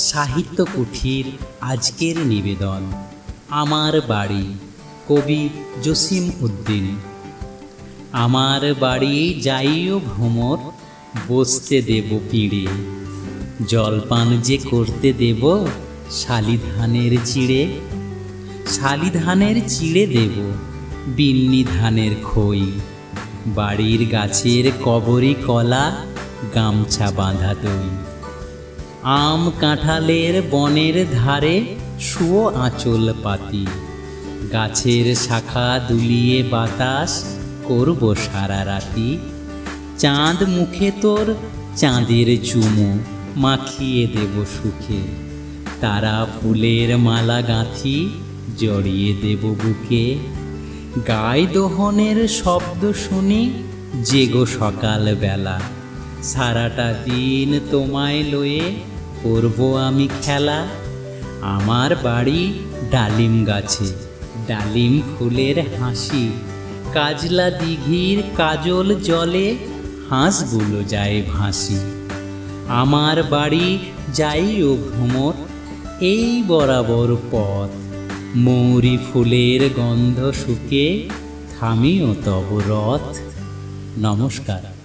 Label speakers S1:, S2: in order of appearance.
S1: সাহিত্য কুঠির আজকের নিবেদন। আমার বাড়ি, কবি জসিম উদ্দিন। আমার বাড়ি যাইও ভ্রমর, বসতে দেব পিড়ে। জলপান যে করতে দেব শালি ধানের চিড়ে। শালি ধানের চিড়ে দেব বিন্নি ধানের খই। বাড়ির গাছের কবরি কলা, গামছা বাঁধা দই। আম কাঁঠালের বনের ধারে শুয়ো আঁচল পাতি। গাছের শাখা দুলিয়ে বাতাস করব সারা রাতি। চাঁদ মুখে তোর চাঁদের চুমু মাখিয়ে দেব সুখে। তারা ফুলের মালা গাঁথি জড়িয়ে দেব বুকে। গাই দোহনের শব্দ শুনি জেগো সকাল বেলা সারাটা দিন তোমায় লয়ে করব আমি খেলা। আমার বাড়ি ডালিম গাছে, ডালিম ফুলের হাসি। কাজলা দিঘির কাজল জলে হাঁসগুলো যায় ভাসি। আমার বাড়ি যাই ও ভ্রমর, এই বরাবর পথ। মৌরি ফুলের গন্ধ শুকে থামিও তব রথ। নমস্কার।